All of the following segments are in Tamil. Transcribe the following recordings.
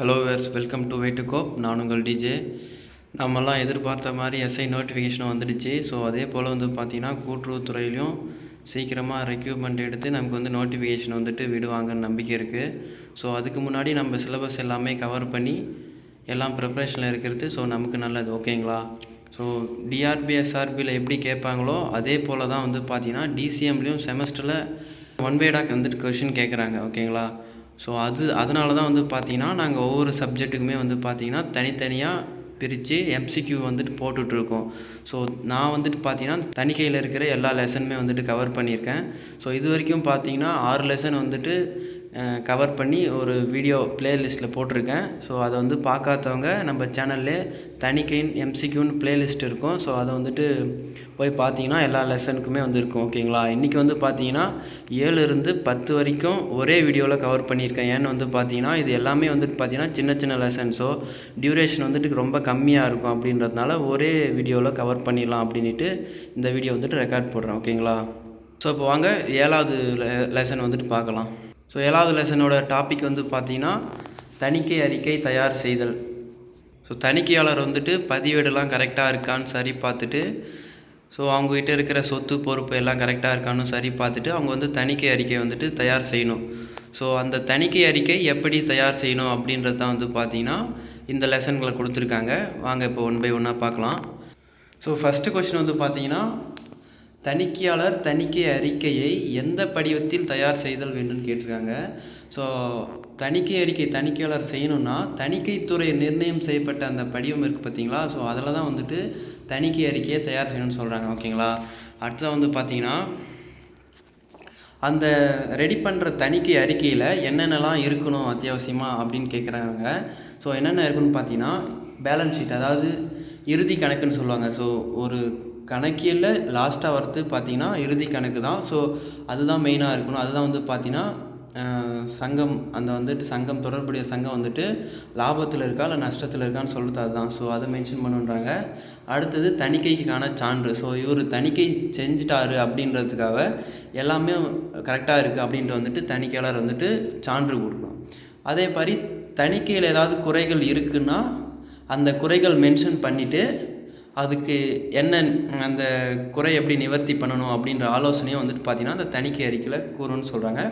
ஹலோ வேர்ஸ் வெல்கம் டு வெயிட் கோப் நான் உங்கள் டிஜே நம்மலாம் எதிர்பார்த்த மாதிரி எஸ்ஐ நோட்டிஃபிகேஷன் வந்துடுச்சு. ஸோ அதே போல் வந்து பார்த்திங்கன்னா கூட்டுறவுத்துறையிலையும் சீக்கிரமாக ரெக்யூப்மெண்ட் எடுத்து நமக்கு வந்து நோட்டிஃபிகேஷன் வந்துட்டு விடுவாங்கன்னு நம்பிக்கை இருக்குது ஸோ அதுக்கு முன்னாடி நம்ம சிலபஸ் எல்லாமே கவர் பண்ணி எல்லாம் ப்ரிப்ரேஷனில் இருக்கிறது. ஸோ நமக்கு நல்லது. ஓகேங்களா ஸோ டிஆர்பி எஸ்ஆர்பியில் எப்படி கேட்பாங்களோ அதே போல் தான் வந்து பார்த்திங்கன்னா டிசிஎம்லேயும் செமஸ்டரில் ஒன் வேடாக வந்துட்டு கொஷின் கேட்குறாங்க ஓகேங்களா ஸோ அது அதனால தான் வந்து பார்த்திங்கன்னா நாங்கள் ஒவ்வொரு சப்ஜெக்ட்டுக்குமே வந்து பார்த்திங்கன்னா தனித்தனியாக பிரித்து எம்சிக்யூ வந்துட்டு போட்டுட்ருக்கோம். ஸோ நான் வந்துட்டு பார்த்தீங்கன்னா தணிக்கையில் இருக்கிற எல்லா லெசனுமே வந்துட்டு கவர் பண்ணியிருக்கேன். ஸோ இது வரைக்கும் பார்த்தீங்கன்னா ஆறு லெசன் வந்துட்டு கவர் பண்ணி ஒரு வீடியோ ப்ளேலிஸ்ட்டில் போட்டிருக்கேன். ஸோ அதை வந்து பார்க்காதவங்க நம்ம சேனல்லே தணிக்கையின் எம்சிக்யூன்னு ப்ளேலிஸ்ட் இருக்கும். ஸோ அதை வந்துட்டு போய் பார்த்தீங்கன்னா எல்லா லெசனுக்குமே வந்து இருக்கும் ஓகேங்களா இன்றைக்கி வந்து பார்த்தீங்கன்னா ஏழுலேருந்து பத்து வரைக்கும் ஒரே வீடியோவில் கவர் பண்ணியிருக்கேன். ஏன்னு வந்து பார்த்தீங்கன்னா இது எல்லாமே வந்துட்டு பார்த்தீங்கன்னா சின்ன சின்ன லெசன் ஸோ டியூரேஷன் வந்துட்டு ரொம்ப கம்மியாக இருக்கும் அப்படின்றதுனால ஒரே வீடியோவில் கவர் பண்ணிடலாம் அப்படின்ட்டு இந்த வீடியோ வந்துட்டு ரெக்கார்ட் போடுறேன் ஓகேங்களா ஸோ இப்போ வாங்க ஏழாவது லெசன் வந்துட்டு பார்க்கலாம். ஸோ ஏழாவது லெசனோட டாபிக் வந்து பார்த்தீங்கன்னா தணிக்கை அறிக்கை தயார் செய்தல். ஸோ தணிக்கையாளர் வந்துட்டு பதிவேடெல்லாம் கரெக்டாக இருக்கான்னு சரி பார்த்துட்டு ஸோ அவங்ககிட்ட இருக்கிற சொத்து பொறுப்பு எல்லாம் கரெக்டாக இருக்கான்னு சரி பார்த்துட்டு அவங்க வந்து தணிக்கை அறிக்கை வந்துட்டு தயார் செய்யணும். ஸோ அந்த தணிக்கை அறிக்கை எப்படி தயார் செய்யணும் அப்படின்றது தான் வந்து பார்த்தீங்கன்னா இந்த லெசன்களை கொடுத்துருக்காங்க. வாங்க இப்போ ஒன் பை ஒன்னாக பார்க்கலாம். ஸோ ஃபஸ்ட்டு கொஷின் வந்து பார்த்தீங்கன்னா தணிக்கையாளர் தணிக்கை அறிக்கையை எந்த படிவத்தில் தயார் செய்தல் வேண்டும் கேட்டிருக்காங்க. ஸோ தணிக்கை அறிக்கை தணிக்கையாளர் செய்யணும்னா தணிக்கைத்துறை நிர்ணயம் செய்யப்பட்ட அந்த படிவம் இருக்குது பார்த்தீங்களா? ஸோ அதில் தான் வந்துட்டு தணிக்கை அறிக்கையை தயார் செய்யணும்னு சொல்கிறாங்க ஓகேங்களா? அடுத்தது வந்து பார்த்தீங்கன்னா அந்த ரெடி பண்ணுற தணிக்கை அறிக்கையில் என்னென்னலாம் இருக்கணும் அத்தியாவசியமாக அப்படின்னு கேட்குறாங்க ஸோ என்னென்ன இருக்குன்னு பார்த்தீங்கன்னா பேலன்ஸ் ஷீட் அதாவது இறுதி கணக்குன்னு சொல்லுவாங்க. ஸோ ஒரு கணக்கியலில் லாஸ்ட்டாக வரது பார்த்தீங்கன்னா இறுதி கணக்கு தான். ஸோ அதுதான் மெயினாக இருக்கணும். அதுதான் வந்து பார்த்தீங்கன்னா சங்கம் அந்த வந்துட்டு சங்கம் தொடர்புடைய சங்கம் வந்துட்டு லாபத்தில் இருக்கா இல்லை நஷ்டத்தில் இருக்கான்னு சொல்கிறது அதுதான். ஸோ அதை மென்ஷன் பண்ணுன்றாங்க. அடுத்தது தணிக்கைக்கான சான்று. ஸோ இவர் தணிக்கை செஞ்சிட்டாரு அப்படின்றதுக்காக எல்லாமே கரெக்டாக இருக்குது அப்படின்ட்டு வந்துட்டு தணிக்கையாளர் வந்துட்டு சான்று கொடுக்கணும். அதே மாதிரி தணிக்கையில் ஏதாவது குறைகள் இருக்குன்னா அந்த குறைகள் மென்ஷன் பண்ணிவிட்டு அதுக்கு என்ன அந்த குறை எப்படி நிவர்த்தி பண்ணணும் அப்படின்ற ஆலோசனையும் வந்துட்டு பார்த்தீங்கன்னா அந்த தணிக்கை அறிக்கையில் கூறுன்னு சொல்கிறாங்க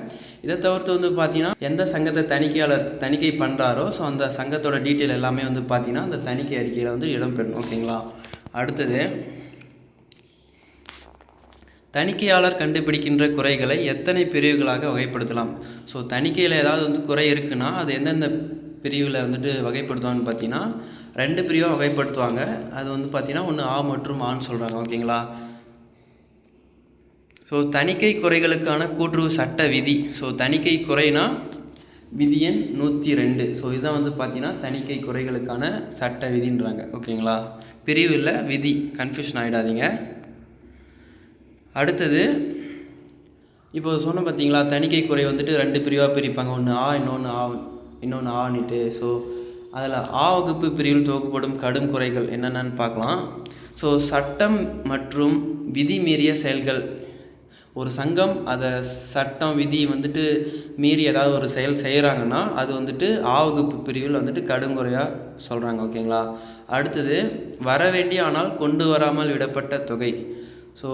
இதை தவிர்த்து வந்து பார்த்தீங்கன்னா எந்த சங்கத்தை தணிக்கையாளர் தணிக்கை பண்ணுறாரோ ஸோ அந்த சங்கத்தோட டீட்டெயில் எல்லாமே வந்து பார்த்தீங்கன்னா அந்த தணிக்கை அறிக்கையில் வந்து இடம்பெறணும் ஓகேங்களா அடுத்தது தணிக்கையாளர் கண்டுபிடிக்கின்ற குறைகளை எத்தனை பிரிவுகளாக வகைப்படுத்தலாம்? ஸோ தணிக்கையில் ஏதாவது வந்து குறை இருக்குன்னா அது எந்தெந்த பிரிவில் வந்துட்டு வகைப்படுத்துவான்னு பார்த்தீங்கன்னா ரெண்டு பிரிவாக வகைப்படுத்துவாங்க. அது வந்து பார்த்திங்கன்னா ஒன்று ஆ மற்றும் ஆன்னு சொல்கிறாங்க ஓகேங்களா? ஸோ தணிக்கை குறைகளுக்கான கூட்டுறவு சட்ட விதி. ஸோ தணிக்கை குறைனா விதி எண் நூற்றி ரெண்டு. ஸோ இதுதான் வந்து பார்த்தீங்கன்னா தணிக்கை குறைகளுக்கான சட்ட விதின்றாங்க. ஓகேங்களா? பிரிவில் விதி. கன்ஃபியூஷன் ஆகிடாதீங்க அடுத்தது இப்போ சொன்ன பார்த்தீங்களா தணிக்கை குறை வந்துட்டு ரெண்டு பிரிவாக பிரிப்பாங்க. ஒன்று ஆ இன்னொன்று ஆ இன்னொன்று ஆனிட்டு ஸோ அதில் ஆ வகுப்பு பிரிவில் தொகுக்கப்படும் கடும் குறைகள் என்னென்னு பார்க்கலாம். ஸோ சட்டம் மற்றும் விதி மீறிய செயல்கள். ஒரு சங்கம் அதை சட்டம் விதி வந்துட்டு மீறி ஏதாவது ஒரு செயல் செய்கிறாங்கன்னா அது வந்துட்டு ஆ வகுப்பு பிரிவில் வந்துட்டு கடுங்குறையாக சொல்கிறாங்க ஓகேங்களா? அடுத்தது வர வேண்டிய ஆனால் கொண்டு வராமல் விடப்பட்ட தொகை. ஸோ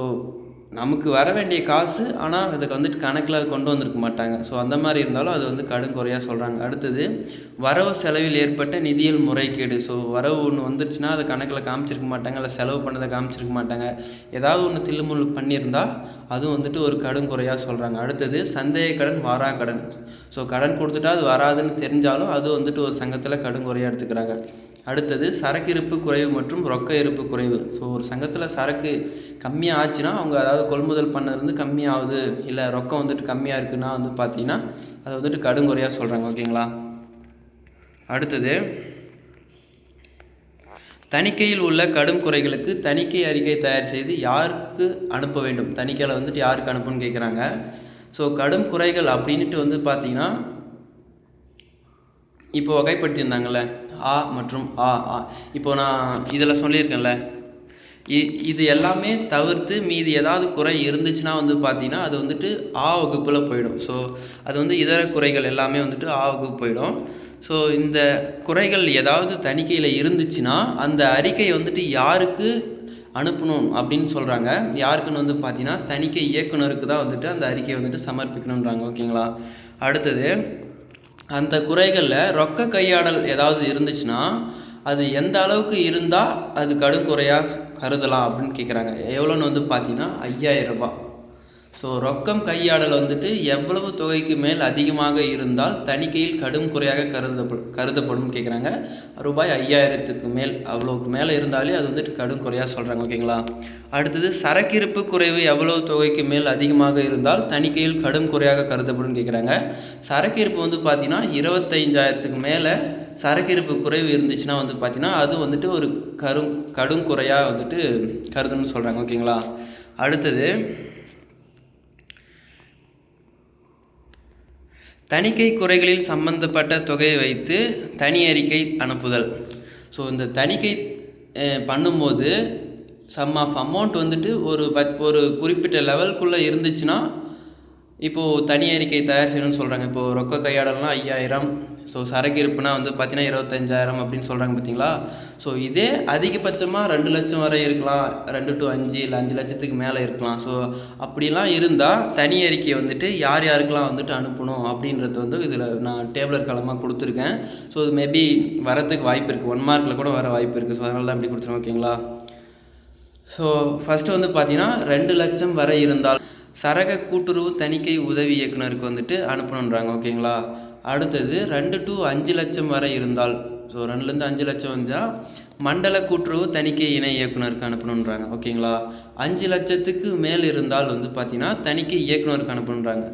நமக்கு வர வேண்டிய காசு ஆனால் அதுக்கு வந்துட்டு கணக்கில் அது கொண்டு வந்திருக்க மாட்டாங்க. ஸோ அந்த மாதிரி இருந்தாலும் அது வந்து கடும் குறையாக சொல்கிறாங்க அடுத்தது வரவு செலவில் ஏற்பட்ட நிதியியல் முறைகேடு. ஸோ வரவு ஒன்று வந்துருச்சுன்னா அதை கணக்கில் காமிச்சிருக்க மாட்டாங்க இல்லை செலவு பண்ணதை காமிச்சிருக்க மாட்டாங்க. ஏதாவது ஒன்று தில்லுமுள் பண்ணியிருந்தால் அதுவும் வந்துட்டு ஒரு கடும் குறையாக சொல்கிறாங்க அடுத்தது சந்தேக கடன் வாரா கடன். ஸோ கடன் கொடுத்துட்டா அது வராதுன்னு தெரிஞ்சாலும் அது வந்துட்டு ஒரு சங்கத்தில் கடும் குறையாக எடுத்துக்கிறாங்க. அடுத்தது சரக்கு இருப்பு குறைவு மற்றும் ரொக்க இருப்பு குறைவு. ஸோ ஒரு சங்கத்தில் சரக்கு கம்மியாக ஆச்சுன்னா அவங்க அதாவது கொள்முதல் பண்ணது வந்து கம்மியாகுது இல்லை ரொக்கம் வந்துட்டு கம்மியாக இருக்குன்னா வந்து பார்த்தீங்கன்னா அதை வந்துட்டு கடுங்குறையாக சொல்கிறாங்க ஓகேங்களா? அடுத்தது தணிக்கையில் உள்ள கடும் குறைகளுக்கு தணிக்கை அறிக்கை தயார் செய்து யாருக்கு அனுப்ப வேண்டும்? தணிக்கையில் வந்துட்டு யாருக்கு அனுப்புன்னு கேட்குறாங்க ஸோ கடும் குறைகள் அப்படின்ட்டு வந்து பார்த்திங்கன்னா இப்போ வகைப்படுத்தியிருந்தாங்கள்ல ஆ மற்றும் ஆ ஆ. இப்போ நான் இதில் சொல்லியிருக்கேன்ல இ இது எல்லாமே தவிர்த்து மீதி ஏதாவது குறை இருந்துச்சுன்னா வந்து பார்த்தீங்கன்னா அது வந்துட்டு ஆ வகுப்பில் போயிடும். ஸோ அது வந்து இதர குறைகள் எல்லாமே வந்துட்டு ஆ வகுப்பு போயிடும். ஸோ இந்த குறைகள் ஏதாவது தணிக்கையில் இருந்துச்சுன்னா அந்த அறிக்கை வந்துட்டு யாருக்கு அனுப்பணும் அப்படின்னு சொல்கிறாங்க யாருக்குன்னு வந்து பார்த்தீங்கன்னா தணிக்கை இயக்குனருக்கு தான் வந்துட்டு அந்த அறிக்கையை வந்துட்டு சமர்ப்பிக்கணுன்றாங்க. ஓகேங்களா? அடுத்தது அந்த குறைகளில் ரொக்க கையாடல் ஏதாவது இருந்துச்சுன்னா அது எந்த அளவுக்கு இருந்தால் அது கடும் குறையாக கருதலாம் அப்படின்னு கேட்குறாங்க எவ்வளோன்னு வந்து பார்த்தீங்கன்னா ஐயாயிரம் ரூபாய். ஸோ ரொக்கம் கையாடல் வந்துட்டு எவ்வளவு தொகைக்கு மேல் அதிகமாக இருந்தால் தணிக்கையில் கடும் குறையாக கருதப்படும் கருதப்படும் கேட்குறாங்க ரூபாய் ஐயாயிரத்துக்கு மேல் அவ்வளோக்கு மேலே இருந்தாலே அது வந்துட்டு கடும் குறையாக சொல்கிறாங்க ஓகேங்களா? அடுத்தது சரக்கிருப்பு குறைவு எவ்வளவு தொகைக்கு மேல் அதிகமாக இருந்தால் தணிக்கையில் கடும் குறையாக கருதப்படும் கேட்குறாங்க சரக்கிருப்பு வந்து பார்த்திங்கன்னா இருபத்தைஞ்சாயிரத்துக்கு மேலே சரக்கிருப்பு குறைவு இருந்துச்சுன்னா வந்து பார்த்திங்கன்னா அது வந்துட்டு ஒரு கரும் கடும் குறையாக வந்துட்டு கருதுன்னு சொல்கிறாங்க ஓகேங்களா? அடுத்தது தணிக்கை குறைகளில் சம்பந்தப்பட்ட தொகையை வைத்து தனி அறிக்கை அனுப்புதல். ஸோ இந்த தணிக்கை பண்ணும்போது சம் ஆஃப் அமௌண்ட் வந்துட்டு ஒரு பத் ஒரு குறிப்பிட்ட லெவல்குள்ளே இருந்துச்சுன்னா இப்போது தனி அறிக்கை தயார் செய்யணும்னு சொல்கிறாங்க இப்போது ரொக்க கையாடலாம் ஐயாயிரம் ஸோ சரக்கு இருப்புனா வந்து பார்த்தீங்கன்னா இருபத்தஞ்சாயிரம் அப்படின்னு சொல்கிறாங்க பார்த்தீங்களா ஸோ இதே அதிகபட்சமாக ரெண்டு லட்சம் வரை இருக்கலாம். ரெண்டு டு அஞ்சு இல்லை அஞ்சு லட்சத்துக்கு மேலே இருக்கலாம். ஸோ அப்படிலாம் இருந்தால் தனி அறிக்கையை வந்துட்டு யார் யாருக்கெல்லாம் வந்துட்டு அனுப்பணும் அப்படின்றது வந்து இதில் நான் டேபிளர் காலமாக கொடுத்துருக்கேன். ஸோ இது மேபி வரத்துக்கு வாய்ப்பு இருக்குது ஒன் மார்க்கில் கூட வர வாய்ப்பு இருக்குது ஸோ அதனால தான் அப்படி கொடுத்துருவோம் ஓகேங்களா ஸோ ஃபஸ்ட்டு வந்து பார்த்தீங்கன்னா ரெண்டு லட்சம் வரை இருந்தால் சரக கூட்டுறவு தணிக்கை உதவி இயக்குனருக்கு வந்துட்டு அனுப்பணுன்றாங்க ஓகேங்களா அடுத்தது ரெண்டு டு அஞ்சு லட்சம் வரை இருந்தால். ஸோ ரெண்டுலேருந்து அஞ்சு லட்சம் வந்தால் மண்டல கூட்டுறவு தணிக்கை இணை இயக்குனருக்கு அனுப்பணுன்றாங்க. ஓகேங்களா? அஞ்சு லட்சத்துக்கு மேல் இருந்தால் வந்து பார்த்திங்கன்னா தணிக்கை இயக்குனருக்கு அனுப்பணுன்றாங்க.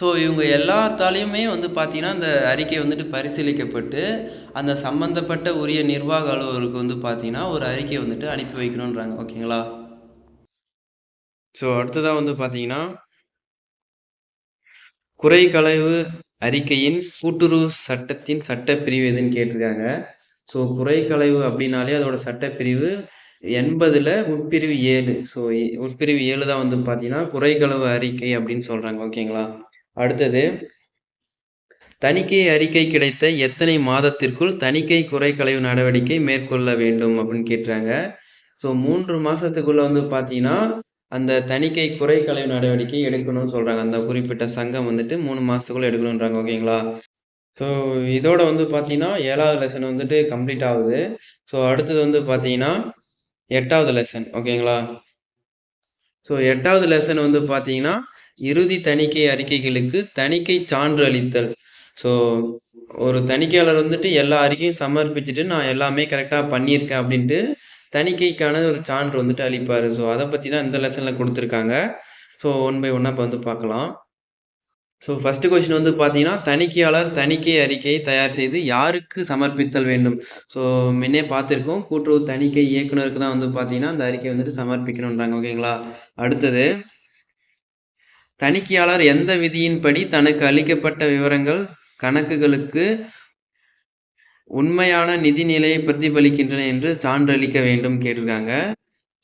ஸோ இவங்க எல்லாத்தாலையுமே வந்து பார்த்திங்கன்னா அந்த அறிக்கை வந்துட்டு பரிசீலிக்கப்பட்டு அந்த சம்மந்தப்பட்ட உரிய நிர்வாக அலுவலருக்கு வந்து பார்த்திங்கன்னா ஒரு அறிக்கை வந்துட்டு அனுப்பி வைக்கணுன்றாங்க. ஓகேங்களா? ஸோ அடுத்ததாக வந்து பார்த்திங்கன்னா குறை கலைவு அறிக்கையின் கூட்டுறவு சட்டத்தின் சட்டப்பிரிவு எதுன்னு கேட்டிருக்காங்க. ஸோ குறைக்கலைவு அப்படின்னாலே அதோட சட்டப்பிரிவு எண்பதில் உட்பிரிவு ஏழு. ஸோ உட்பிரிவு ஏழு தான் வந்து பார்த்தீங்கன்னா குறைகளவு அறிக்கை அப்படின்னு சொல்கிறாங்க ஓகேங்களா அடுத்தது தணிக்கை அறிக்கை கிடைத்த எத்தனை மாதத்திற்குள் தணிக்கை குறைக்கலைவு நடவடிக்கை மேற்கொள்ள வேண்டும் அப்படின்னு கேட்டுறாங்க ஸோ மூன்று மாதத்துக்குள்ளே வந்து பார்த்தீங்கன்னா அந்த தணிக்கை குறை கலைவு நடவடிக்கை எடுக்கணும்னு சொல்கிறாங்க அந்த குறிப்பிட்ட சங்கம் வந்துட்டு மூணு மாதத்துக்குள்ளே எடுக்கணுன்றாங்க ஓகேங்களா? ஸோ இதோட வந்து பார்த்தீங்கன்னா ஏழாவது லெசன் வந்துட்டு கம்ப்ளீட் ஆகுது. ஸோ அடுத்தது வந்து பார்த்தீங்கன்னா எட்டாவது லெசன் ஓகேங்களா? ஸோ எட்டாவது லெசன் வந்து பார்த்தீங்கன்னா இறுதி தணிக்கை அறிக்கைகளுக்கு தணிக்கை சான்று அளித்தல். ஸோ ஒரு தணிக்கையாளர் வந்துட்டு எல்லா அறிக்கையும் சமர்ப்பிச்சுட்டு நான் எல்லாமே கரெக்டாக பண்ணியிருக்கேன் அப்படின்ட்டு தணிக்கைக்கான ஒரு சான்று வந்துட்டு அளிப்பார். ஸோ அதை பற்றி தான் இந்த லெசனில் கொடுத்துருக்காங்க. ஸோ ஒன் பை ஒன்னாக இப்போ வந்து பார்க்கலாம். ஸோ ஃபஸ்ட்டு கொஸ்டின் வந்து பார்த்தீங்கன்னா தணிக்கையாளர் தணிக்கை அறிக்கையை தயார் செய்து யாருக்கு சமர்ப்பித்தல் வேண்டும்? ஸோ முன்னே பார்த்துருக்கோம். கூட்டுறவு தணிக்கை இயக்குனருக்கு தான் வந்து பார்த்தீங்கன்னா அந்த அறிக்கை வந்துட்டு சமர்ப்பிக்கணுன்றாங்க ஓகேங்களா? அடுத்தது தணிக்கையாளர் எந்த விதியின்படி தனக்கு அளிக்கப்பட்ட விவரங்கள் கணக்குகளுக்கு உண்மையான நிதிநிலையை பிரதிபலிக்கின்றன என்று சான்றளிக்க வேண்டும் கேட்டிருக்காங்க.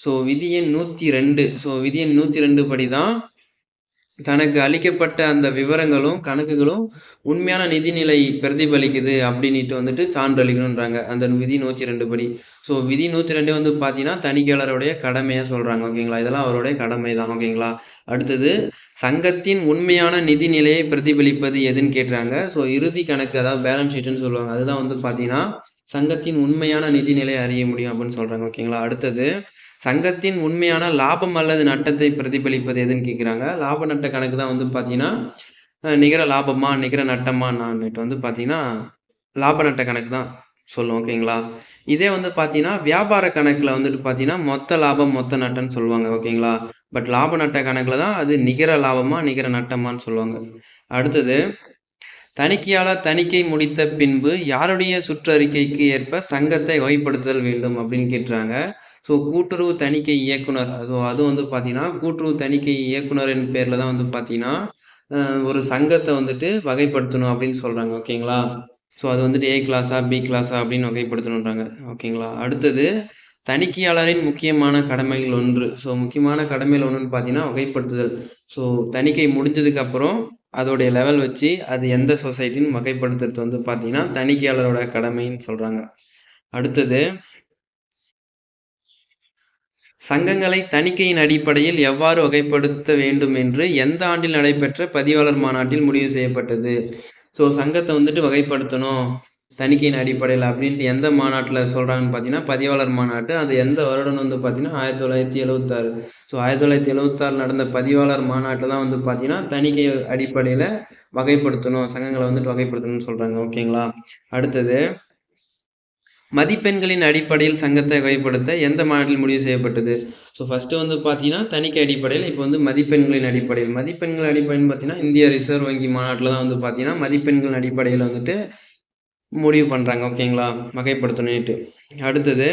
ஸோ விதி எண் நூற்றி ரெண்டு ஸோ விதி எண் நூற்றி ரெண்டு படி தான் தனக்கு அளிக்கப்பட்ட அந்த விவரங்களும் கணக்குகளும் உண்மையான நிதிநிலை பிரதிபலிக்குது அப்படின்ட்டு வந்துட்டு சான்றளிக்கணுன்றாங்க அந்த விதி நூற்றி ரெண்டு படி. ஸோ விதி நூற்றி ரெண்டு வந்து பார்த்தீங்கன்னா தணிக்கையாளருடைய கடமையாக சொல்கிறாங்க ஓகேங்களா? இதெல்லாம் அவருடைய கடமை தான் ஓகேங்களா? அடுத்தது சங்கத்தின் உண்மையான நிதி நிலையை பிரதிபலிப்பது எதுன்னு கேட்டாங்க. ஸோ இறுதி கணக்கு அதாவது பேலன்ஸ் ஷீட்டுன்னு சொல்லுவாங்க. அதுதான் வந்து பார்த்தீங்கன்னா சங்கத்தின் உண்மையான நிதி நிலையை அறிய முடியும் அப்படின்னு சொல்கிறாங்க ஓகேங்களா அடுத்தது சங்கத்தின் உண்மையான லாபம் அல்லது நட்டத்தை பிரதிபலிப்பது எதுன்னு கேட்குறாங்க லாப நட்ட கணக்கு தான் வந்து பார்த்தீங்கன்னா நிகர லாபமா நிகர நட்டமா நான் வந்து பார்த்தீங்கன்னா லாப நட்ட கணக்கு தான் சொல்லும் ஓகேங்களா இதே வந்து பார்த்தீங்கன்னா வியாபார கணக்கில் வந்துட்டு பார்த்தீங்கன்னா மொத்த லாபம் மொத்த நட்டம்னு சொல்லுவாங்க. ஓகேங்களா பட் லாப நட்ட கணக்கில் தான் அது நிகர லாபமாக நிகர நட்டமான்னு சொல்லுவாங்க. அடுத்தது தணிக்கையாளர் தணிக்கை முடித்த பின்பு யாருடைய சுற்றறிக்கைக்கு ஏற்ப சங்கத்தை வகைப்படுத்துதல் வேண்டும் அப்படின்னு கேட்டுறாங்க ஸோ கூட்டுறவு தணிக்கை இயக்குனர் அது அது வந்து பார்த்தீங்கன்னா கூட்டுறவு தணிக்கை இயக்குனரின் பேரில் தான் வந்து பார்த்தீங்கன்னா ஒரு சங்கத்தை வந்துட்டு வகைப்படுத்தணும் அப்படின்னு சொல்கிறாங்க ஓகேங்களா? ஸோ அது வந்துட்டு ஏ கிளாஸா பி கிளாஸா அப்படின்னு வகைப்படுத்தணுன்றாங்க. ஓகேங்களா? அடுத்தது தணிக்கையாளரின் முக்கியமான கடமைகள் ஒன்று. ஸோ முக்கியமான கடமைகள் ஒன்றுன்னு பார்த்தீங்கன்னா வகைப்படுத்துதல். ஸோ தணிக்கை முடிஞ்சதுக்கப்புறம் அதோடைய லெவல் வச்சு அது எந்த சொசைட்டின்னு வகைப்படுத்துறது வந்து பார்த்தீங்கன்னா தணிக்கையாளரோட கடமைன்னு சொல்கிறாங்க அடுத்தது சங்கங்களை தணிக்கையின் அடிப்படையில் எவ்வாறு வகைப்படுத்த வேண்டும் என்று எந்த ஆண்டில் நடைபெற்ற பதிவாளர் மாநாட்டில் முடிவு செய்யப்பட்டது. ஸோ சங்கத்தை வந்துட்டு வகைப்படுத்தணும். தணிக்கையின் அடிப்படையில் அப்படின்ட்டு எந்த மாநாட்டில் சொல்கிறாங்கன்னு பார்த்தீங்கன்னா பதிவாளர் மாநாட்டு. அது எந்த வருடம் வந்து பார்த்தீங்கன்னா ஆயிரத்தி தொள்ளாயிரத்தி எழுபத்தாறு ஸோ ஆயிரத்தி தொள்ளாயிரத்தி எழுபத்தாறு நடந்த பதிவாளர் மாநாட்டில் தான் வந்து பார்த்தீங்கன்னா தணிக்கை அடிப்படையில் வகைப்படுத்தணும் சங்கங்களை வந்துட்டு வகைப்படுத்தணும்னு சொல்கிறாங்க ஓகேங்களா? அடுத்தது மதிப்பெண்களின் அடிப்படையில் சங்கத்தை வகைப்படுத்த எந்த மாநாட்டில் முடிவு செய்யப்பட்டது? ஸோ ஃபஸ்ட்டு வந்து பார்த்தீங்கன்னா தணிக்கை அடிப்படையில் இப்போ வந்து மதிப்பெண்களின் அடிப்படையில். மதிப்பெண்கள் அடிப்படையில் பார்த்தீங்கன்னா இந்திய ரிசர்வ் வங்கி மாநாட்டில் தான் வந்து பார்த்தீங்கன்னா மதிப்பெண்கள் அடிப்படையில் வந்துட்டு முடிவு பண்ணுறாங்க ஓகேங்களா? வகைப்படுத்தணும்ட்டு அடுத்தது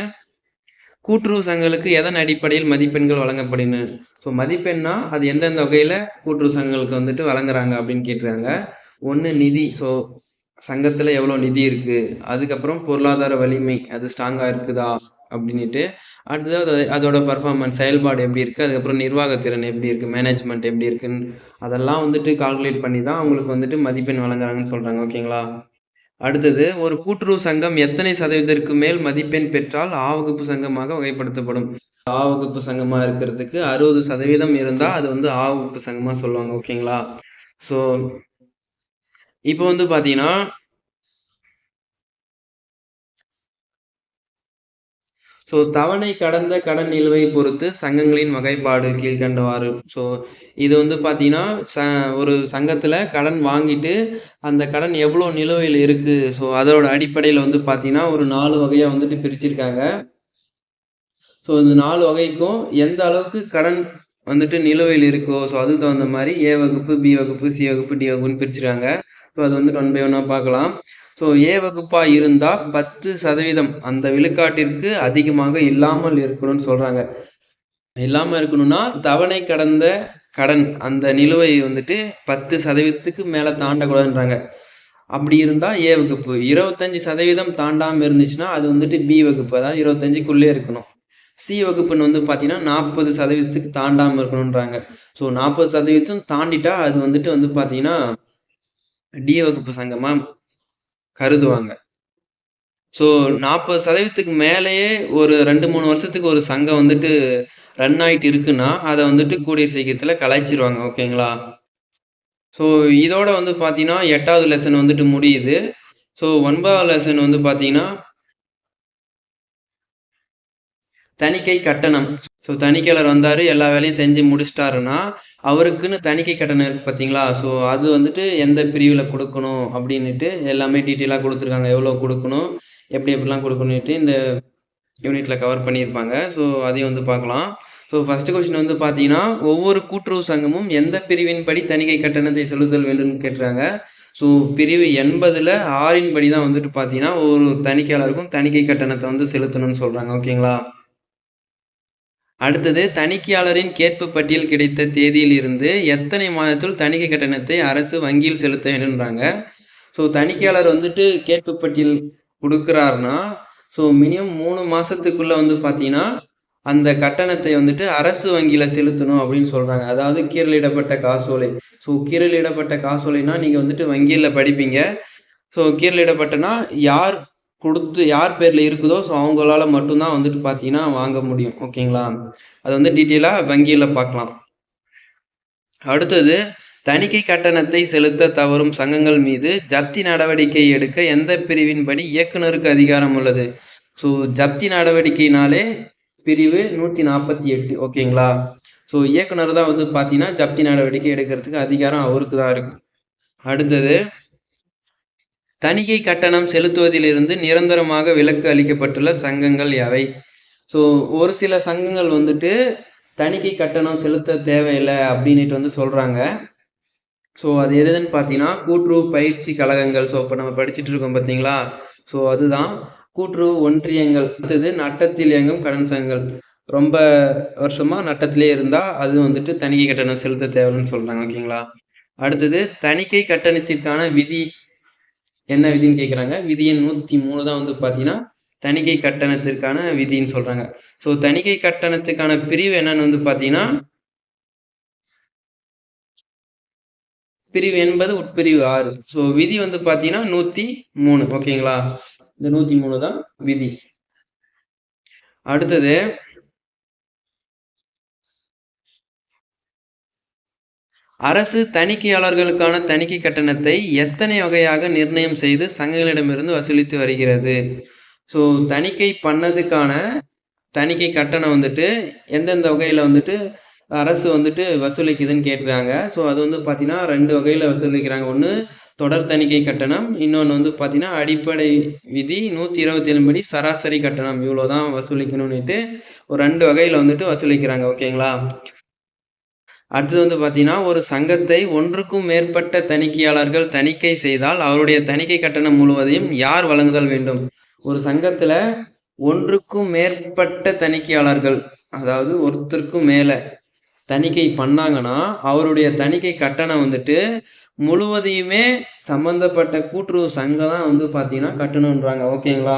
கூட்டுறவு சங்கங்களுக்கு எதன் அடிப்படையில் மதிப்பெண்கள் வழங்கப்படின்னு? ஸோ மதிப்பெண்ணா அது எந்தெந்த வகையில் கூட்டுறவு சங்கங்களுக்கு வந்துட்டு வழங்குறாங்க அப்படின்னு கேட்டுறாங்க ஒன்று நிதி. ஸோ சங்கத்தில் எவ்வளோ நிதி இருக்குது அதுக்கப்புறம் பொருளாதார வலிமை அது ஸ்ட்ராங்காக இருக்குதா? அப்படின்ட்டு அடுத்தது அதோட பர்ஃபார்மன்ஸ் செயல்பாடு எப்படி இருக்குது அதுக்கப்புறம் நிர்வாகத்திறன் எப்படி இருக்குது மேனேஜ்மெண்ட் எப்படி இருக்குன்னு? அதெல்லாம் வந்துட்டு கால்குலேட் பண்ணி தான் அவங்களுக்கு வந்துட்டு மதிப்பெண் வழங்குறாங்கன்னு சொல்கிறாங்க ஓகேங்களா? அடுத்தது ஒரு கூட்டுறவு சங்கம் எத்தனை சதவீதத்திற்கு மேல் மதிப்பெண் பெற்றால் ஆ வகுப்பு சங்கமாக வகைப்படுத்தப்படும்? ஆ வகுப்பு சங்கமாக இருக்கிறதுக்கு அறுபது சதவீதம் இருந்தால் அது வந்து ஆ வகுப்பு சங்கமாக சொல்லுவாங்க ஓகேங்களா? ஸோ இப்போ வந்து பார்த்தீங்கன்னா ஸோ தவணை கடந்த கடன் நிலுவை பொறுத்து சங்கங்களின் வகைப்பாடு கீழ்கண்டவாறு ஸோ இது வந்து பார்த்தீங்கன்னா ச ஒரு சங்கத்தில் கடன் வாங்கிட்டு அந்த கடன் எவ்வளோ நிலுவையில் இருக்குது ஸோ அதோட அடிப்படையில் வந்து பார்த்தீங்கன்னா ஒரு நாலு வகையாக வந்துட்டு பிரிச்சிருக்காங்க. ஸோ இந்த நாலு வகைக்கும் எந்த அளவுக்கு கடன் வந்துட்டு நிலுவையில் இருக்கோ ஸோ அதுக்கு தகுந்த மாதிரி ஏ வகுப்பு பி வகுப்பு சி வகுப்பு டி வகுப்புன்னு பிரிச்சிருக்காங்க. ஸோ அது வந்து ஒன் பை ஒன்னாக பார்க்கலாம். ஸோ ஏ வகுப்பாக இருந்தால் பத்து சதவீதம் அந்த விழுக்காட்டிற்கு அதிகமாக இல்லாமல் இருக்கணும்னு சொல்கிறாங்க இல்லாமல் இருக்கணும்னா தவணை கடந்த கடன் அந்த நிலுவை வந்துட்டு பத்து சதவீதத்துக்கு மேலே தாண்டக்கூடாதுன்றாங்க. அப்படி இருந்தால் ஏ வகுப்பு. இருபத்தஞ்சி சதவீதம் தாண்டாமல் இருந்துச்சுன்னா அது வந்துட்டு பி வகுப்பு. அதாவது இருபத்தஞ்சிக்குள்ளே இருக்கணும். சி வகுப்புன்னு வந்து பார்த்தீங்கன்னா நாற்பது சதவீதத்துக்கு தாண்டாமல் இருக்கணுன்றாங்க ஸோ நாற்பது சதவீதம் தாண்டிட்டா அது வந்துட்டு வந்து பார்த்தீங்கன்னா டி வகுப்பு சங்கமாக கருதுவாங்க. ஸோ நாற்பது சதவீதத்துக்கு மேலேயே ஒரு ரெண்டு மூணு வருஷத்துக்கு ஒரு சங்கம் வந்துட்டு ரன் ஆகிட்டு இருக்குன்னா அதை வந்துட்டு கூடிய சீக்கிரத்தில் கலாய்ச்சிருவாங்க ஓகேங்களா? ஸோ இதோட வந்து பார்த்தீங்கன்னா எட்டாவது லெசன் வந்துட்டு முடியுது. ஸோ ஒன்பதாவது லெசன் வந்து பார்த்தீங்கன்னா தணிக்கை கட்டணம். ஸோ தணிக்கையாளர் வந்தார் எல்லா வேலையும் செஞ்சு முடிச்சிட்டாருன்னா அவருக்குன்னு தணிக்கை கட்டணம் இருக்குது பார்த்தீங்களா ஸோ அது வந்துட்டு எந்த பிரிவில் கொடுக்கணும் அப்படின்ட்டு எல்லாமே டீட்டெயிலாக கொடுத்துருக்காங்க. எவ்வளோ கொடுக்கணும் எப்படி எப்படிலாம் கொடுக்கணுன்ட்டு இந்த யூனிட்டில் கவர் பண்ணியிருப்பாங்க. ஸோ அதையும் வந்து பார்க்கலாம். ஸோ ஃபஸ்ட்டு கொஸ்டின் வந்து பார்த்தீங்கன்னா ஒவ்வொரு கூட்டுறவு சங்கமும் எந்த பிரிவின் படி தணிக்கை கட்டணத்தை செலுத்தல் வேண்டும்னு கேட்டுறாங்க ஸோ பிரிவு எண்பதில் ஆறின் படி தான் வந்துட்டு பார்த்தீங்கன்னா ஒரு தணிக்கையாளருக்கும் தணிக்கை கட்டணத்தை வந்து செலுத்தணும்னு சொல்கிறாங்க ஓகேங்களா அடுத்தது தணிக்கையாளரின் கேட்பு பட்டியல் கிடைத்த தேதியில் இருந்து எத்தனை மாதத்தில் தணிக்கை கட்டணத்தை அரசு வங்கியில் செலுத்த வேண்டும்ன்றாங்க. ஸோ தணிக்கையாளர் வந்துட்டு கேட்பு பட்டியல் கொடுக்குறாருன்னா ஸோ மினிமம் மூணு மாதத்துக்குள்ளே வந்து பார்த்தீங்கன்னா அந்த கட்டணத்தை வந்துட்டு அரசு வங்கியில் செலுத்தணும் அப்படின்னு சொல்கிறாங்க அதாவது கீரலிடப்பட்ட காசோலை. ஸோ கீரலிடப்பட்ட காசோலைனா நீங்கள் வந்துட்டு வங்கியில் படிப்பீங்க. ஸோ கீரலிடப்பட்டனா யார் கொடுத்து யார் பேரில் இருக்குதோ ஸோ அவங்களால மட்டும்தான் வந்துட்டு பார்த்தீங்கன்னா வாங்க முடியும். ஓகேங்களா? அதை வந்து டீட்டெயிலாக வங்கியில் பார்க்கலாம். அடுத்தது தணிக்கை கட்டணத்தை செலுத்த தவறும் சங்கங்கள் மீது ஜப்தி நடவடிக்கை எடுக்க எந்த பிரிவின்படி இயக்குனருக்கு அதிகாரம் உள்ளது? ஸோ ஜப்தி நடவடிக்கைனாலே பிரிவு நூற்றி நாற்பத்தி எட்டு ஓகேங்களா? ஸோ இயக்குனர் தான் வந்து பார்த்தீங்கன்னா ஜப்தி நடவடிக்கை எடுக்கிறதுக்கு அதிகாரம் அவருக்கு தான் இருக்கும் அடுத்தது தணிக்கை கட்டணம் செலுத்துவதிலிருந்து நிரந்தரமாக விலக்கு அளிக்கப்பட்டுள்ள சங்கங்கள் யாவை? ஸோ ஒரு சில சங்கங்கள் வந்துட்டு தணிக்கை கட்டணம் செலுத்த தேவையில்லை அப்படின்ட்டு வந்து சொல்கிறாங்க ஸோ அது எதுன்னு பார்த்தீங்கன்னா கூட்டுறவு பயிற்சி கழகங்கள். ஸோ இப்போ நம்ம படிச்சுட்டு இருக்கோம் பார்த்தீங்களா ஸோ அதுதான். கூட்டுறவு ஒன்றியங்கள். அடுத்தது நட்டத்தில் இயங்கும் கடன் சங்கங்கள். ரொம்ப வருஷமாக நட்டத்திலே இருந்தால் அது வந்துட்டு தணிக்கை கட்டணம் செலுத்த தேவைன்னு சொல்கிறாங்க ஓகேங்களா? அடுத்தது தணிக்கை கட்டணத்திற்கான விதி என்ன விதின்னு கேட்குறாங்க விதியின் நூற்றி மூணு தான் வந்து பார்த்தீங்கன்னா தணிக்கை கட்டணத்திற்கான விதின்னு சொல்கிறாங்க ஸோ தணிக்கை கட்டணத்துக்கான பிரிவு என்னன்னு வந்து பார்த்தீங்கன்னா பிரிவு என்பது உட்பிரிவு ஆறு. ஸோ விதி வந்து பார்த்தீங்கன்னா நூற்றி மூணு ஓகேங்களா இந்த நூற்றி மூணு தான் விதி. அடுத்தது அரசு தணிக்கையாளர்களுக்கான தணிக்கை கட்டணத்தை எத்தனை வகையாக நிர்ணயம் செய்து சங்கங்களிடமிருந்து வசூலித்து வருகிறது? ஸோ தணிக்கை பண்ணதுக்கான தணிக்கை கட்டணம் வந்துட்டு எந்தெந்த வகையில் வந்துட்டு அரசு வந்துட்டு வசூலிக்குதுன்னு கேட்குறாங்க. ஸோ அது வந்து பார்த்தீங்கன்னா ரெண்டு வகையில் வசூலிக்கிறாங்க. ஒன்று தொடர் தணிக்கை கட்டணம் இன்னொன்று வந்து பார்த்தீங்கன்னா அடிப்படை விதி நூற்றி இருபத்தி ஏழு படி சராசரி கட்டணம். இவ்வளோ தான் வசூலிக்கணும்னுட்டு ஒரு ரெண்டு வகையில் வந்துட்டு வசூலிக்கிறாங்க. ஓகேங்களா? அடுத்தது வந்து பார்த்தீங்கன்னா ஒரு சங்கத்தை ஒன்றுக்கும் மேற்பட்ட தணிக்கையாளர்கள் தணிக்கை செய்தால் அவருடைய தணிக்கை கட்டணம் முழுவதையும் யார் வழங்குதல் வேண்டும்? ஒரு சங்கத்தில் ஒன்றுக்கும் மேற்பட்ட தணிக்கையாளர்கள் அதாவது ஒருத்தருக்கும் மேலே தணிக்கை பண்ணாங்கன்னா அவருடைய தணிக்கை கட்டணம் வந்துட்டு முழுவதையுமே சம்பந்தப்பட்ட கூட்டுறவு சங்கம் தான் வந்து பார்த்தீங்கன்னா கட்டணுன்றாங்க ஓகேங்களா?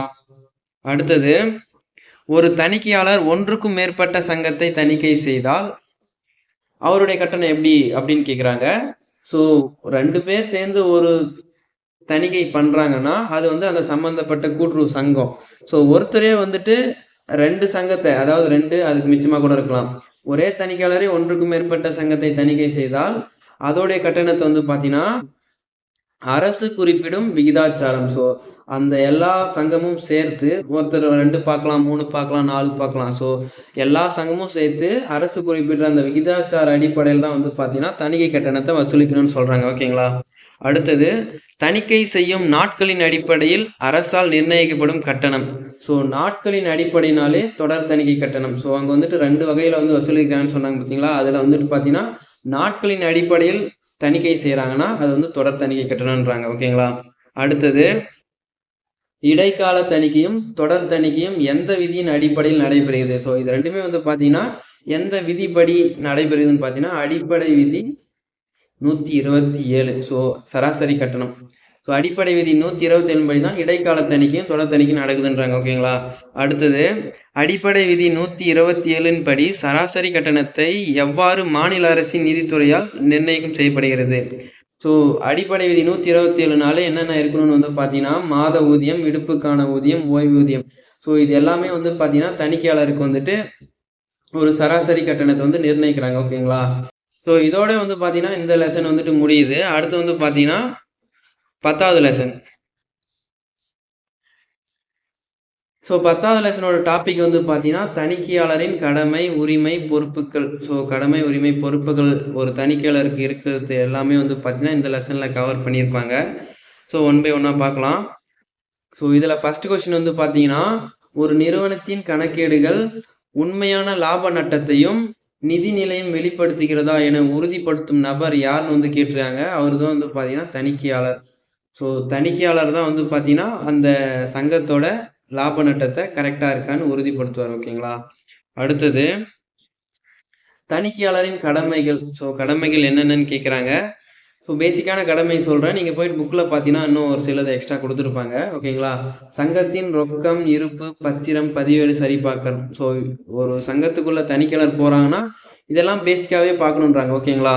அடுத்தது ஒரு தணிக்கையாளர் ஒன்றுக்கும் மேற்பட்ட சங்கத்தை தணிக்கை செய்தால் அவருடைய கட்டணம் எப்படி அப்படின்னு கேட்குறாங்க ஸோ ரெண்டு பேர் சேர்ந்து ஒரு தணிக்கை பண்ணுறாங்கன்னா அது வந்து அந்த சம்மந்தப்பட்ட கூட்டுறவு சங்கம். ஸோ ஒருத்தரே வந்துட்டு ரெண்டு சங்கத்தை அதாவது ரெண்டு அதுக்கு மிச்சமாக கூட இருக்கலாம். ஒரே தணிக்கையாளரே ஒன்றுக்கும் மேற்பட்ட சங்கத்தை தணிக்கை செய்தால் அதோடைய கட்டணத்தை வந்து பார்த்தீங்கன்னா அரசு குறிப்பிடும் விகிதாச்சாரம். ஸோ அந்த எல்லா சங்கமும் சேர்த்து ஒருத்தர் ரெண்டு பார்க்கலாம் மூணு பார்க்கலாம் நாலு பார்க்கலாம். ஸோ எல்லா சங்கமும் சேர்த்து அரசு குறிப்பிட்ட அந்த விகிதாச்சார அடிப்படையில் தான் வந்து பார்த்தீங்கன்னா தணிக்கை கட்டணத்தை வசூலிக்கணும்னு சொல்கிறாங்க ஓகேங்களா? அடுத்தது தணிக்கை செய்யும் நாட்களின் அடிப்படையில் அரசால் நிர்ணயிக்கப்படும் கட்டணம். ஸோ நாட்களின் அடிப்படையினாலே தொடர் தணிக்கை கட்டணம். ஸோ அங்கே வந்துட்டு ரெண்டு வகையில் வந்து வசூலிக்கிறாங்கன்னு சொன்னாங்க. பார்த்தீங்களா அதில் வந்துட்டு பார்த்தீங்கன்னா நாட்களின் அடிப்படையில் தணிக்கை செய்கிறாங்கன்னா அது வந்து தொடர் தணிக்கை கட்டணம்ன்றாங்க. ஓகேங்களா? அடுத்தது இடைக்கால தணிக்கையும் தொடர் தணிக்கையும் எந்த விதியின் அடிப்படையில் நடைபெறுகிறது? ஸோ இது ரெண்டுமே வந்து பார்த்தீங்கன்னா எந்த விதிப்படி நடைபெறுதுன்னு பார்த்தீங்கன்னா அடிப்படை விதி நூற்றி இருபத்தி ஏழு. ஸோ சராசரி கட்டணம். ஸோ அடிப்படை விதி நூற்றி இருபத்தி ஏழு படி தான் இடைக்கால தணிக்கையும் தொடர் தணிக்கையும் நடக்குதுன்றாங்க ஓகேங்களா? அடுத்தது அடிப்படை விதி நூற்றி இருபத்தி ஏழின் படி சராசரி கட்டணத்தை எவ்வாறு மாநில அரசின் நிதித்துறையால் நிர்ணயம் செய்யப்படுகிறது? ஸோ அடிப்படை விதி நூற்றி இருபத்தி ஏழுனால என்னென்ன இருக்கணும்னு வந்து பார்த்தீங்கன்னா மாத ஊதியம் விடுப்புக்கான ஊதியம் ஓய்வூதியம் ஸோ இது எல்லாமே வந்து பார்த்தீங்கன்னா தணிக்கையாளருக்கு வந்துட்டு ஒரு சராசரி கட்டணத்தை வந்து நிர்ணயிக்கிறாங்க ஓகேங்களா? ஸோ இதோட வந்து பார்த்தீங்கன்னா இந்த லெசன் வந்துட்டு முடியுது. அடுத்து வந்து பார்த்தீங்கன்னா பத்தாவது லெசன் ஸோ பத்தாவது லெசனோட டாபிக் வந்து பார்த்தீங்கன்னா தணிக்கையாளரின் கடமை உரிமை பொறுப்புகள் ஸோ கடமை உரிமை பொறுப்புகள் ஒரு தணிக்கையாளருக்கு இருக்கிறது எல்லாமே வந்து பார்த்தீங்கன்னா இந்த லெசனில் கவர் பண்ணியிருப்பாங்க. ஸோ ஒன் பை ஒன்னாக பார்க்கலாம். ஸோ இதில் ஃபஸ்ட் கொஸ்டின் வந்து பார்த்தீங்கன்னா ஒரு நிறுவனத்தின் கணக்கேடுகள் உண்மையான லாப நட்டத்தையும் நிதி நிலையம் வெளிப்படுத்துகிறதா என உறுதிப்படுத்தும் நபர் யாருன்னு வந்து கேட்டுருக்காங்க. அவர் தான் வந்து பார்த்தீங்கன்னா தணிக்கையாளர். ஸோ தணிக்கையாளர் தான் வந்து பார்த்தீங்கன்னா அந்த சங்கத்தோட லாப நட்டத்தை கரெக்டாக இருக்கான்னு உறுதிப்படுத்துவார் ஓகேங்களா? அடுத்தது தணிக்கையாளரின் கடமைகள். ஸோ கடமைகள் என்னென்னு கேட்குறாங்க ஸோ பேசிக்கான கடமை சொல்கிறேன் நீங்கள் போயிட்டு புக்கில் பார்த்தீங்கன்னா இன்னும் ஒரு சிலதை எக்ஸ்ட்ரா கொடுத்துருப்பாங்க ஓகேங்களா? சங்கத்தின் ரொக்கம் இருப்பு பத்திரம் பதிவேடு சரிபார்க்கணும். ஸோ ஒரு சங்கத்துக்குள்ளே தணிக்கையாளர் போகிறாங்கன்னா இதெல்லாம் பேசிக்காகவே பார்க்கணுன்றாங்க ஓகேங்களா?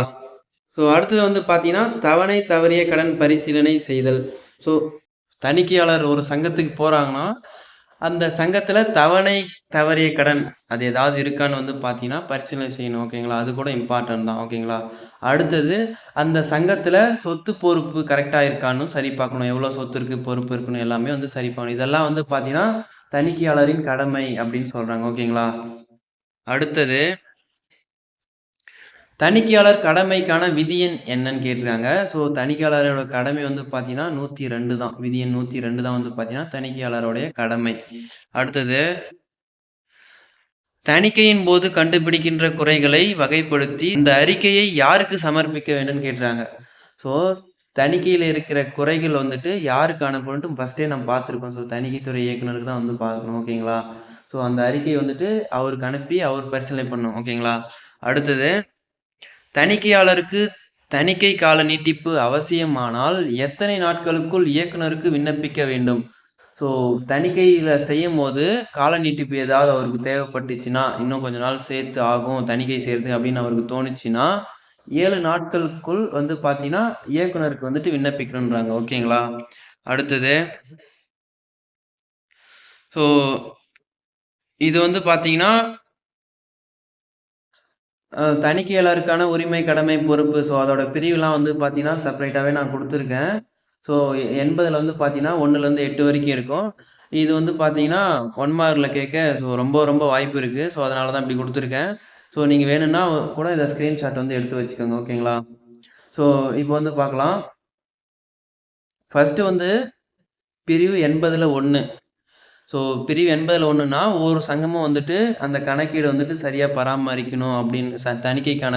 ஸோ அடுத்தது வந்து பார்த்தீங்கன்னா தவணை தவறிய கடன் பரிசீலனை செய்தல். ஸோ தணிக்கையாளர் ஒரு சங்கத்துக்கு போகிறாங்கன்னா அந்த சங்கத்தில் தவணை தவறிய கடன் அது ஏதாவது இருக்கான்னு வந்து பார்த்தீங்கன்னா பரிசீலனை செய்யணும். ஓகேங்களா அது கூட இம்பார்ட்டன்ட் தான். ஓகேங்களா அடுத்தது அந்த சங்கத்தில் சொத்து பொறுப்பு கரெக்டாக இருக்கான்னு சரி பார்க்கணும். எவ்வளோ சொத்து இருக்குது பொறுப்பு இருக்குன்னு எல்லாமே வந்து சரி பார்க்கணும். இதெல்லாம் வந்து பார்த்தீங்கன்னா தணிக்கையாளரின் கடமை அப்படின்னு சொல்கிறாங்க ஓகேங்களா அடுத்தது தணிக்கையாளர் கடமைக்கான விதியன் என்னன்னு கேட்டிருக்காங்க. ஸோ தணிக்கையாளரோட கடமை வந்து பார்த்தீங்கன்னா நூற்றி ரெண்டு தான். விதியன் நூற்றி ரெண்டு தான் வந்து பார்த்தீங்கன்னா தணிக்கையாளருடைய கடமை. அடுத்தது தணிக்கையின் போது கண்டுபிடிக்கின்ற குறைகளை வகைப்படுத்தி இந்த அறிக்கையை யாருக்கு சமர்ப்பிக்க வேண்டும்னு கேட்டுறாங்க ஸோ தணிக்கையில் இருக்கிற குறைகள் வந்துட்டு யாருக்கு அனுப்பணும்ட்டு ஃபஸ்ட்டே நம்ம பார்த்துருக்கோம். ஸோ தணிக்கைத்துறை இயக்குனருக்கு தான் வந்து பார்க்கணும் ஓகேங்களா? ஸோ அந்த அறிக்கையை வந்துட்டு அவருக்கு அனுப்பி அவர் பரிசீலனை பண்ணணும் ஓகேங்களா? அடுத்தது தணிக்கையாளருக்கு தணிக்கை கால நீட்டிப்பு அவசியமானால் எத்தனை நாட்களுக்குள் இயக்குனருக்கு விண்ணப்பிக்க வேண்டும்? ஸோ தணிக்கையில் செய்யும் போது கால நீட்டிப்பு ஏதாவது அவருக்கு தேவைப்பட்டுச்சுன்னா இன்னும் கொஞ்ச நாள் சேர்த்து ஆகும் தணிக்கை சேர்த்து அப்படின்னு அவருக்கு தோணுச்சுன்னா ஏழு நாட்களுக்குள் வந்து பார்த்தீங்கன்னா இயக்குனருக்கு வந்துட்டு விண்ணப்பிக்கணுன்றாங்க ஓகேங்களா? அடுத்தது ஸோ இது வந்து பார்த்தீங்கன்னா தணிக்கையாளருக்கான உரிமை கடமை பொறுப்பு. ஸோ அதோட பிரிவுலாம் வந்து பார்த்தீங்கன்னா செப்பரேட்டாகவே நான் கொடுத்துருக்கேன். ஸோ எண்பதில் வந்து பார்த்தீங்கன்னா ஒன்றுலேருந்து எட்டு வரைக்கும் இருக்கும். இது வந்து பார்த்தீங்கன்னா ஒன் மார்க்கில் கேட்க ஸோ ரொம்ப ரொம்ப வாய்ப்பு இருக்குது ஸோ அதனால தான் இப்படி கொடுத்துருக்கேன். ஸோ நீங்கள் வேணும்னா கூட இதை ஸ்க்ரீன்ஷாட் வந்து எடுத்து வச்சுக்கோங்க ஓகேங்களா ஸோ இப்போ வந்து பார்க்கலாம். ஃபஸ்ட்டு வந்து பிரிவு எண்பதில் ஒன்று ஸோ பிரிவு எண்பதில் ஒன்றுனா ஒவ்வொரு சங்கமும் வந்துட்டு அந்த கணக்கீடு வந்துட்டு சரியாக பராமரிக்கணும் அப்படின்னு ச தணிக்கைக்கான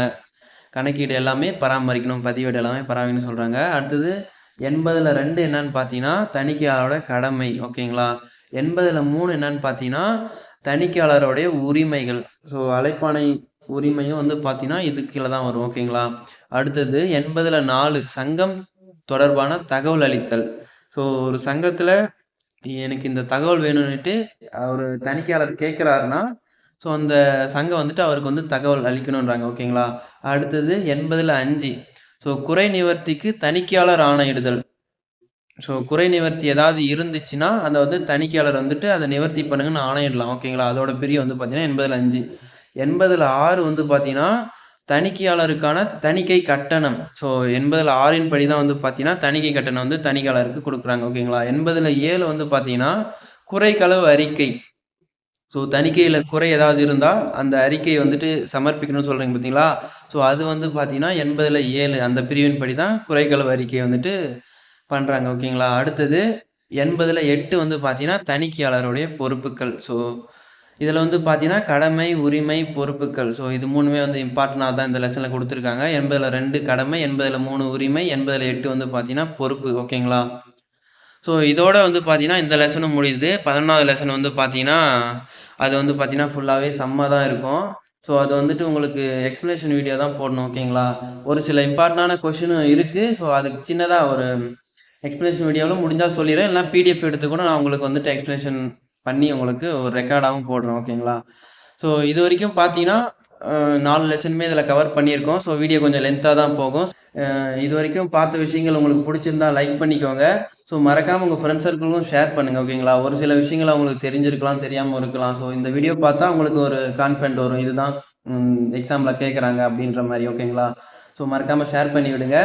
கணக்கீடு எல்லாமே பராமரிக்கணும் பதிவேடு எல்லாமே பராமரிக்கணும்னு சொல்கிறாங்க அடுத்தது எண்பதில் ரெண்டு என்னன்னு பார்த்தீங்கன்னா தணிக்கையாளரோட கடமை ஓகேங்களா? எண்பதில் மூணு என்னன்னு பார்த்தீங்கன்னா தணிக்கையாளருடைய உரிமைகள். ஸோ அழைப்பானை உரிமையும் வந்து பார்த்தீங்கன்னா இது கீழே தான் வரும் ஓகேங்களா? அடுத்தது எண்பதில் நாலு சங்கம் தொடர்பான தகவல் அளித்தல். ஸோ ஒரு சங்கத்தில் எனக்கு இந்த தகவல் வேணும்னுட்டு அவர் தணிக்கையாளர் கேட்குறாருன்னா ஸோ அந்த சங்கம் வந்துட்டு அவருக்கு வந்து தகவல் அளிக்கணுன்றாங்க ஓகேங்களா? அடுத்தது எண்பதில் அஞ்சு. ஸோ குறை நிவர்த்திக்கு தணிக்கையாளர் ஆணையிடுதல். ஸோ குறை நிவர்த்தி ஏதாவது இருந்துச்சுன்னா அதை வந்து தணிக்கையாளர் வந்துட்டு அதை நிவர்த்தி பண்ணுங்கன்னு ஆணையிடலாம் ஓகேங்களா? அதோட பிரிவு வந்து பார்த்தீங்கன்னா எண்பதில் அஞ்சு. எண்பதில் ஆறு வந்து பார்த்தீங்கன்னா தணிக்கையாளருக்கான தணிக்கை கட்டணம். ஸோ எண்பதில் ஆறின் படி தான் வந்து பார்த்தீங்கன்னா தணிக்கை கட்டணம் வந்து தணிக்கையாளருக்கு கொடுக்குறாங்க ஓகேங்களா எண்பதில் ஏழு வந்து பார்த்தீங்கன்னா குறைக்களவு அறிக்கை. ஸோ தணிக்கையில் குறை ஏதாவது இருந்தால் அந்த அறிக்கையை வந்துட்டு சமர்ப்பிக்கணும்னு சொல்கிறீங்க பார்த்தீங்களா ஸோ அது வந்து பார்த்தீங்கன்னா எண்பதில் ஏழு அந்த பிரிவின் படி தான் குறைக்களவு அறிக்கையை வந்துட்டு பண்ணுறாங்க ஓகேங்களா அடுத்தது எண்பதில் எட்டு வந்து பார்த்தீங்கன்னா தணிக்கையாளருடைய பொறுப்புகள் ஸோ இதில் வந்து பார்த்தீங்கன்னா கடமை உரிமை பொறுப்புகள் ஸோ இது மூணுமே வந்து இம்பார்ட்டண்டாக தான் இந்த லெசனில் கொடுத்துருக்காங்க. எண்பதில் ரெண்டு கடமை எண்பதில் மூணு உரிமை எண்பதில் எட்டு வந்து பார்த்தீங்கன்னா பொறுப்பு. ஓகேங்களா ஸோ இதோட வந்து பார்த்தீங்கன்னா இந்த லெசனும் முடியுது. பதினொன்றாவது லெசன் வந்து பார்த்தீங்கன்னா அது வந்து பார்த்தீங்கன்னா ஃபுல்லாகவே செம்ம தான் இருக்கும். ஸோ அது வந்துட்டு உங்களுக்கு எக்ஸ்ப்ளனேஷன் வீடியோ தான் போடணும். ஓகேங்களா ஒரு சில இம்பார்ட்டண்டான கொஷினும் இருக்குது ஸோ அதுக்கு சின்னதாக ஒரு எக்ஸ்ப்ளனேஷன் வீடியோவில் முடிஞ்சால் சொல்லிடுறேன். இல்லைனா பிடிஎஃப் எடுத்து கூட நான் உங்களுக்கு வந்துட்டு எக்ஸ்ப்ளனேஷன் பண்ணி உங்களுக்கு ஒரு ரெக்கார்டாகவும் போடுறோம் ஓகேங்களா ஸோ இது வரைக்கும் பார்த்தீங்கன்னா நாலு லெசனுமே இதில் கவர் பண்ணியிருக்கோம். ஸோ வீடியோ கொஞ்சம் லென்த்தாக தான் போகும். இது வரைக்கும் பார்த்த விஷயங்கள் உங்களுக்கு பிடிச்சிருந்தா லைக் பண்ணிக்கோங்க. ஸோ மறக்காமல் உங்கள் ஃப்ரெண்ட்ஸ் சர்க்கிளுக்கும் ஷேர் பண்ணுங்கள் ஓகேங்களா ஒரு சில விஷயங்கள் அவங்களுக்கு தெரிஞ்சிருக்கலாம் தெரியாமல் இருக்கலாம். ஸோ இந்த வீடியோ பார்த்தா உங்களுக்கு ஒரு கான்ஃபிடென்ட் வரும். இதுதான் எக்ஸாமில் கேட்குறாங்க அப்படின்ற மாதிரி ஓகேங்களா ஸோ மறக்காமல் ஷேர் பண்ணி விடுங்க